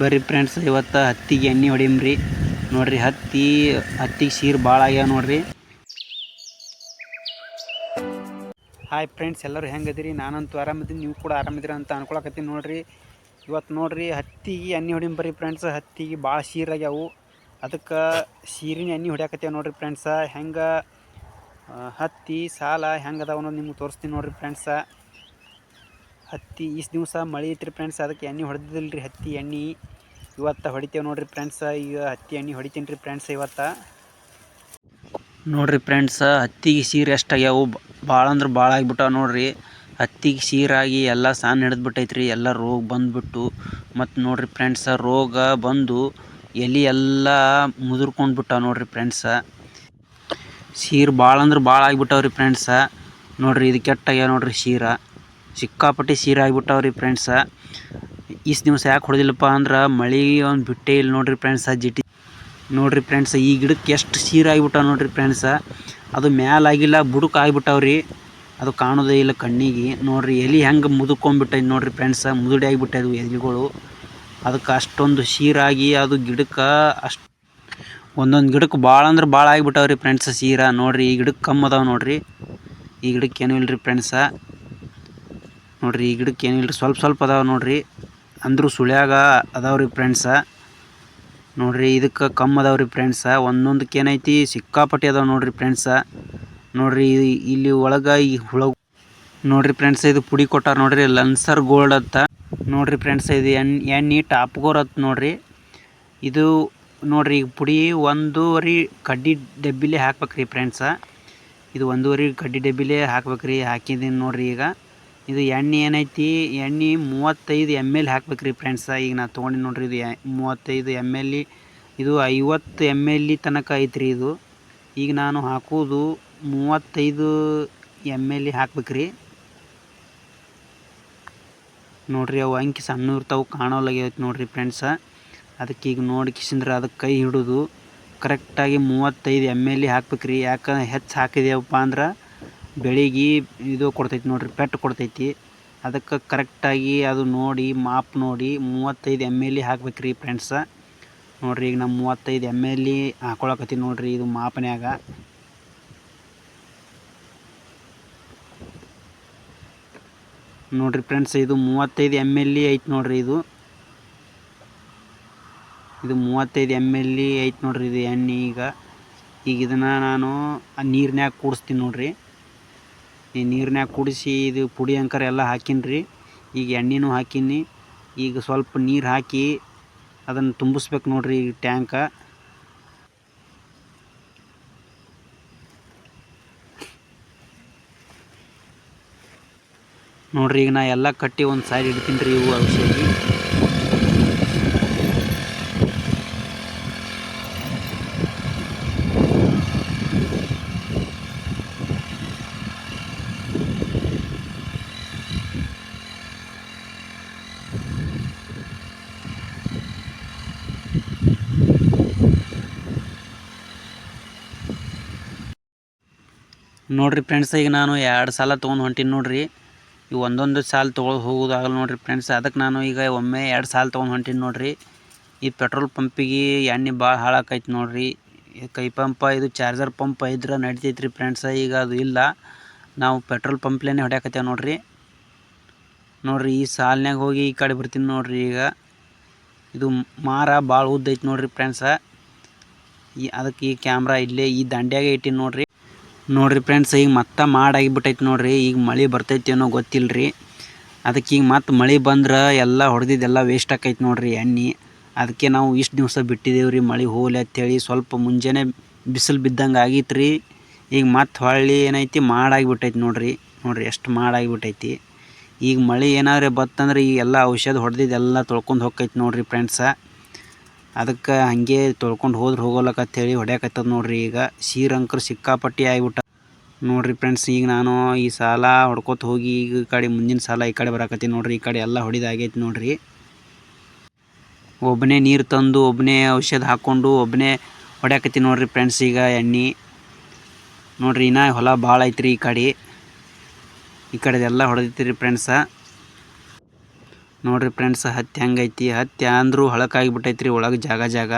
ಬರ್ರಿ ಫ್ರೆಂಡ್ಸ್ ಇವತ್ತು ಹತ್ತಿಗೆ ಎಣ್ಣೆ ಹೊಡಿಮ್ರಿ. ನೋಡ್ರಿ ಹತ್ತಿ ಹತ್ತಿಗೆ ಸೀರು ಭಾಳ ಆಗ್ಯಾವ ನೋಡ್ರಿ. ಹಾಯ್ ಫ್ರೆಂಡ್ಸ್ ಎಲ್ಲರೂ ಹೆಂಗದಿರಿ ನಾನಂತೂ ಆರಾಮಿದ್ದೀನಿ ನೀವು ಕೂಡ ಆರಾಮಿದ್ದೀರ ಅಂತ ಅನ್ಕೊಳಕತ್ತೀನಿ ನೋಡ್ರಿ. ಇವತ್ತು ನೋಡ್ರಿ ಹತ್ತಿಗೆ ಎಣ್ಣೆ ಹೊಡಿಮ್ ಬರ್ರಿ ಫ್ರೆಂಡ್ಸ್ ಹತ್ತಿಗೆ ಭಾಳ ಸೀರಾಗ್ಯಾವು ಅದಕ್ಕೆ ಸೀರಿನ ಎಣ್ಣೆ ಹೊಡ್ಯಾಕತ್ತೇವೆ ನೋಡ್ರಿ ಫ್ರೆಂಡ್ಸ ಹೆಂಗೆ ಹತ್ತಿ, ಸಾಲ ಹೆಂಗೆ ಅನ್ನೋದು ನಿಮ್ಗೆ ತೋರಿಸ್ತೀನಿ ನೋಡ್ರಿ ಫ್ರೆಂಡ್ಸ ಹತ್ತಿ ಇಷ್ಟು ದಿವಸ ಮಳೆ ಐತ್ರಿ ಫ್ರೆಂಡ್ಸ್ ಅದಕ್ಕೆ ಎಣ್ಣೆ ಹೊಡೆದಿಲ್ಲ ರೀ ಹತ್ತಿ ಎಣ್ಣೆ. ಇವತ್ತು ಹೊಡಿತೇವೆ ನೋಡಿರಿ ಫ್ರೆಂಡ್ಸ ಈಗ ಹತ್ತಿ ಎಣ್ಣೆ ಹೊಡಿತೀನಿ ರೀ ಫ್ರೆಂಡ್ಸ್ ಇವತ್ತು. ನೋಡಿರಿ ಫ್ರೆಂಡ್ಸ ಹತ್ತಿಗೆ ಸೀರೆ ಎಷ್ಟಾಗ್ಯಾವು? ಭಾಳ ಅಂದ್ರೆ ಭಾಳ ಆಗಿಬಿಟ್ಟಾವ ನೋಡಿರಿ. ಹತ್ತಿಗೆ ಸೀರಾಗಿ ಎಲ್ಲ ಸಾನ್ ಹಿಡಿದ್ಬಿಟ್ಟೈತ್ರಿ ಎಲ್ಲ ರೋಗ ಬಂದುಬಿಟ್ಟು. ಮತ್ತು ನೋಡಿರಿ ಫ್ರೆಂಡ್ಸ ರೋಗ ಬಂದು ಎಲೆ ಎಲ್ಲ ಮುದುರ್ಕೊಂಡು ಬಿಟ್ಟಾವ ನೋಡಿರಿ ಫ್ರೆಂಡ್ಸ ಸೀರೆ ಭಾಳ ಅಂದ್ರೆ ಭಾಳ ಆಗಿಬಿಟ್ಟವ್ರಿ ಫ್ರೆಂಡ್ಸ ನೋಡ್ರಿ ಇದು ಕೆಟ್ಟಾಗ್ಯಾವ ನೋಡ್ರಿ ಸೀರ. ಸಿಕ್ಕಾಪಟ್ಟೆ ಸೀರೆ ಆಗಿಬಿಟ್ಟವ್ರಿ ಫ್ರೆಂಡ್ಸ ಇಷ್ಟು ದಿವಸ ಯಾಕೆ ಹೊಡೆದಿಲ್ಲಪ್ಪ ಅಂದ್ರೆ ಮಳೆ ಒಂದು ಬಿಟ್ಟೇ ಇಲ್ಲ ನೋಡ್ರಿ ಫ್ರೆಂಡ್ಸ ಜಿಟಿ ನೋಡ್ರಿ ಫ್ರೆಂಡ್ಸ್ ಈ ಗಿಡಕ್ಕೆ ಎಷ್ಟು ಸೀರೆ ಆಗಿಬಿಟ್ಟಾವ ನೋಡ್ರಿ ಫ್ರೆಂಡ್ಸ ಅದು ಮ್ಯಾಲಾಗಿಲ್ಲ ಬುಡಕ್ಕೆ ಆಗಿಬಿಟ್ಟಾವ್ರಿ. ಅದು ಕಾಣೋದೇ ಇಲ್ಲ ಕಣ್ಣಿಗೆ. ನೋಡ್ರಿ ಎಲೆ ಹೆಂಗೆ ಮುದುಕೊಂಡ್ಬಿಟ್ಟೈತೆ ನೋಡ್ರಿ ಫ್ರೆಂಡ್ಸ ಮುದುಡಿ ಆಗಿಬಿಟ್ಟದು ಎಲೆಗಳು. ಅದಕ್ಕೆ ಅಷ್ಟೊಂದು ಸೀರಾಗಿ ಅದು ಗಿಡಕ್ಕೆ ಅಷ್ಟು ಒಂದೊಂದು ಗಿಡಕ್ಕೆ ಭಾಳ ಅಂದ್ರೆ ಭಾಳ ರೀ ಫ್ರೆಂಡ್ಸ್ ಸೀರಾ. ನೋಡ್ರಿ ಈ ಗಿಡಕ್ಕೆ ಕಮ್ಮಿ ಅದಾವೆ ನೋಡ್ರಿ. ಈ ಗಿಡಕ್ಕೆ ಏನೂ ಇಲ್ರಿ ಫ್ರೆಂಡ್ಸ ನೋಡ್ರಿ ಈ ಗಿಡಕ್ಕೆ ಏನಿಲ್ಲ ಸ್ವಲ್ಪ ಸ್ವಲ್ಪ ಅದಾವೆ ನೋಡ್ರಿ. ಅಂದರೂ ಸುಳ್ಯಾಗ ಅದಾವ್ರಿ ಫ್ರೆಂಡ್ಸ ನೋಡ್ರಿ ಇದಕ್ಕೆ ಕಮ್ಮಿ ಅದಾವ್ರಿ ಫ್ರೆಂಡ್ಸ ಒಂದೊಂದಕ್ಕೆ ಏನೈತಿ? ಸಿಕ್ಕಾಪಟ್ಟಿ ಅದಾವೆ ನೋಡ್ರಿ ಫ್ರೆಂಡ್ಸ ನೋಡ್ರಿ ಇಲ್ಲಿ ಒಳಗೆ ಈ ಹುಳ ನೋಡ್ರಿ ಫ್ರೆಂಡ್ಸ್ ಇದು ಪುಡಿ ಕೊಟ್ಟಾರ ನೋಡ್ರಿ ಲನ್ಸರ್ ಗೋಲ್ಡ್ ಅಂತ. ನೋಡ್ರಿ ಫ್ರೆಂಡ್ಸ್ ಇದು ಎಣ್ಣೆ ಎಣ್ಣೆ ಟಾಪ್ ಗೋರ್ ಅಂತ ನೋಡ್ರಿ. ಇದು ನೋಡ್ರಿ ಈಗ ಪುಡಿ ಒಂದೂವರೆ ಕಡ್ಡಿ ಡಬ್ಬಿಲಿ ಹಾಕ್ಬೇಕ್ರಿ ಫ್ರೆಂಡ್ಸ ಇದು ಒಂದೂವರೆ ಕಡ್ಡಿ ಡಬ್ಬಿಲೆ ಹಾಕ್ಬೇಕ್ರಿ. ಹಾಕಿದ್ದೀನಿ ನೋಡ್ರಿ ಈಗ. ಇದು ಎಣ್ಣೆ ಏನೈತಿ? ಎಣ್ಣೆ ಮೂವತ್ತೈದು ಎಂ ಎಲ್ ಹಾಕ್ಬೇಕ್ರಿ ಫ್ರೆಂಡ್ಸ ಈಗ ನಾ ತೊಗೊಂಡಿನಿ ನೋಡ್ರಿ ಇದು ಮೂವತ್ತೈದು ಎಂ ಎಲ್ ಇದು ಐವತ್ತು ಎಂ ಎಲ್ ತನಕ ಐತ್ರಿ ಇದು. ಈಗ ನಾನು ಹಾಕೋದು ಮೂವತ್ತೈದು ಎಂ ಎಲ್ ಹಾಕ್ಬೇಕ್ರಿ. ನೋಡ್ರಿ ಅವು ಅಂಕಿ ಸಣ್ಣ ಇರ್ತಾವೆ ಕಾಣೋಲಾಗೈತೆ ನೋಡ್ರಿ ಫ್ರೆಂಡ್ಸ ಅದಕ್ಕೆ ಈಗ ನೋಡಿ ಕಿಸಿಂದ್ರೆ ಅದಕ್ಕೆ ಕೈ ಹಿಡಿದು. ಕರೆಕ್ಟಾಗಿ ಮೂವತ್ತೈದು ಎಂ ಎಲ್ ಹಾಕ್ಬೇಕ್ರಿ. ಯಾಕಂದ್ರೆ ಹೆಚ್ಚು ಹಾಕಿದೇವಪ್ಪ ಅಂದ್ರೆ ಬೆಳಿಗ್ಗೆ ಇದು ಕೊಡ್ತೈತಿ ನೋಡಿರಿ, ಪೆಟ್ಟು ಕೊಡ್ತೈತಿ. ಅದಕ್ಕೆ ಕರೆಕ್ಟಾಗಿ ಅದು ನೋಡಿ ಮಾಪ್ ನೋಡಿ, ಮೂವತ್ತೈದು ಎಂ ಎಲ್ ಹಾಕ್ಬೇಕ್ರಿ ಫ್ರೆಂಡ್ಸ ನೋಡಿರಿ ಈಗ ನಮ್ಮ ಮೂವತ್ತೈದು ಎಂ ಎಲ್ ಹಾಕೊಳಕತ್ತೀನಿ ನೋಡಿರಿ ಇದು ಮಾಪನ್ಯಾಗ ನೋಡಿರಿ ಫ್ರೆಂಡ್ಸ್ ಇದು ಮೂವತ್ತೈದು ಎಂ ಎಲ್ ಐತಿ ನೋಡ್ರಿ ಇದು. ಇದು ಮೂವತ್ತೈದು ಎಂ ಎಲ್ ಐತಿ ನೋಡ್ರಿ ಇದು ಎಣ್ಣೆ ಈಗ. ಈಗ ಇದನ್ನು ನಾನು ನೀರಿನ್ಯಾಗ ಕೂಡಿಸ್ತೀನಿ ನೋಡಿರಿ. ನೀರಿನ್ಯಾಗ ಕುಡಿಸಿ ಇದು ಪುಡಿ ಅಂಕರ್ ಎಲ್ಲ ಹಾಕಿನ್ರಿ. ಈಗ ಎಣ್ಣೆನೂ ಹಾಕೀನಿ ಈಗ ಸ್ವಲ್ಪ ನೀರು ಹಾಕಿ ಅದನ್ನು ತುಂಬಿಸ್ಬೇಕು ನೋಡ್ರಿ ಈ ಟ್ಯಾಂಕ. ನೋಡ್ರಿ ಈಗ ನಾ ಎಲ್ಲ ಕಟ್ಟಿ ಒಂದು ಸಾರಿ ಇಡ್ತೀನಿ ರೀ ಇವು ಔಷಧಿ. ನೋಡ್ರಿ ಫ್ರೆಂಡ್ಸ್ ಈಗ ನಾನು ಎರಡು ಸಾಲ ತೊಗೊಂಡು ಹೊಂಟೀನಿ ನೋಡ್ರಿ. ಈ ಒಂದೊಂದು ಸಾಲ ತೊಗೊಳ್ ಹೋಗೋದಾಗಲ್ಲ ನೋಡ್ರಿ ಫ್ರೆಂಡ್ಸ್ ಅದಕ್ಕೆ ನಾನು ಈಗ ಒಮ್ಮೆ ಎರಡು ಸಾಲ ತೊಗೊಂಡು ಹೊಂಟೀನಿ ನೋಡ್ರಿ. ಈ ಪೆಟ್ರೋಲ್ ಪಂಪಿಗೆ ಎಣ್ಣೆ ಭಾಳ ಹಾಳಾಕೈತಿ ನೋಡ್ರಿ. ಕೈ ಪಂಪ ಇದು ಚಾರ್ಜರ್ ಪಂಪ್ ಇದ್ರೆ ನಡಿತೈತ್ರಿ ಫ್ರೆಂಡ್ಸ ಈಗ ಅದು ಇಲ್ಲ. ನಾವು ಪೆಟ್ರೋಲ್ ಪಂಪ್ಲೇನೆ ಹೊಡ್ಯಾಕತ್ತೇವೆ ನೋಡ್ರಿ. ನೋಡ್ರಿ ಈ ಸಾಲ್ನ್ಯಾಗ ಹೋಗಿ ಈ ಕಡೆ ಬರ್ತೀನಿ ನೋಡ್ರಿ ಈಗ. ಇದು ಮಾರ ಭಾಳ ಉದ್ದ ಐತಿ ನೋಡ್ರಿ ಫ್ರೆಂಡ್ಸ ಈ ಅದಕ್ಕೆ ಈ ಕ್ಯಾಮ್ರಾ ಇಲ್ಲೇ ಈ ದಂಡ್ಯಾಗೆ ಇಟ್ಟಿನಿ ನೋಡ್ರಿ. ನೋಡ್ರಿ ಫ್ರೆಂಡ್ಸ್ ಈಗ ಮತ್ತೆ ಮಾಡಾಗಿಬಿಟ್ಟೈತಿ ನೋಡ್ರಿ, ಈಗ ಮಳೆ ಬರ್ತೈತಿ ಏನೋ ಗೊತ್ತಿಲ್ಲ ರೀ ಅದಕ್ಕೆ ಈಗ ಮತ್ತೆ ಮಳೆ ಬಂದ್ರೆ ಎಲ್ಲ ಹೊಡೆದಿದ್ದೆಲ್ಲ ವೇಸ್ಟ್ ಆಕೈತೆ ನೋಡ್ರಿ ಎಣ್ಣೆ. ಅದಕ್ಕೆ ನಾವು ಇಷ್ಟು ದಿವಸ ಬಿಟ್ಟಿದ್ದೇವೆ ರೀ ಮಳೆ ಹೋಗ್ಲಿ ಅಂತೇಳಿ ಸ್ವಲ್ಪ ಮುಂಜಾನೆ ಬಿಸಿಲು ಬಿದ್ದಂಗೆ ಆಗಿತ್ತು ರೀ ಈಗ ಮತ್ತೆ ಹೊಳ್ಳಿ ಏನೈತಿ ಮಾಡಾಗಿಬಿಟ್ಟೈತಿ ನೋಡ್ರಿ. ನೋಡ್ರಿ ಎಷ್ಟು ಮಾಡಾಗಿಬಿಟ್ಟೈತಿ ಈಗ ಮಳೆ ಏನಾದ್ರೆ ಬತ್ತಂದ್ರೆ ಈ ಎಲ್ಲ ಔಷಧ ಹೊಡೆದಿದ್ದೆಲ್ಲ ತೊಳ್ಕೊಂಡು ಹೋಗ್ತೈತೆ ನೋಡ್ರಿ ಫ್ರೆಂಡ್ಸ ಅದಕ್ಕೆ ಹಾಗೆ ತೊಳ್ಕೊಂಡು ಹೋದ್ರೆ ಹೇಳಿ ಹೊಡ್ಯಾಕತ್ತದ ನೋಡ್ರಿ ಈಗ. ಸೀರಂಕರ್ ಸಿಕ್ಕಾಪಟ್ಟಿ ಆಗಿಬಿಟ್ಟ. ನೋಡ್ರಿ ಫ್ರೆಂಡ್ಸ್ ಈಗ ನಾನು ಈ ಸಾಲ ಹೊಡ್ಕೊತ ಹೋಗಿ ಈಗ ಕಡೆ ಮುಂದಿನ ಸಾಲ ಈ ಕಡೆ ಬರಾಕತ್ತೀನಿ ನೋಡ್ರಿ, ಈ ಕಡೆ ಎಲ್ಲ ಹೊಡಿದಾಗೈತಿ ನೋಡ್ರಿ. ಒಬ್ಬನೇ ನೀರು ತಂದು ಒಬ್ಬನೇ ಔಷಧ ಹಾಕ್ಕೊಂಡು ಒಬ್ಬನೇ ಹೊಡ್ಯಾಕತ್ತೀನಿ ನೋಡ್ರಿ ಫ್ರೆಂಡ್ಸ್ ಈಗ ಎಣ್ಣೆ. ನೋಡ್ರಿ ಇನ್ನೂ ಹೊಲ ಭಾಳ ಐತ್ರಿ ಈ ಕಡೆ. ಈ ಕಡೆದೆಲ್ಲ ಹೊಡೆದೈತಿ ರೀ ಫ್ರೆಂಡ್ಸ ನೋಡ್ರಿ ಫ್ರೆಂಡ್ಸ್ ಹತ್ತಿ ಹೆಂಗೈತಿ. ಹತ್ತಿ ಅಂದ್ರೂ ಹಳಕಾಗಿ ಬಿಟ್ಟೈತ್ರಿ ಒಳಗೆ ಜಾಗ ಜಾಗ.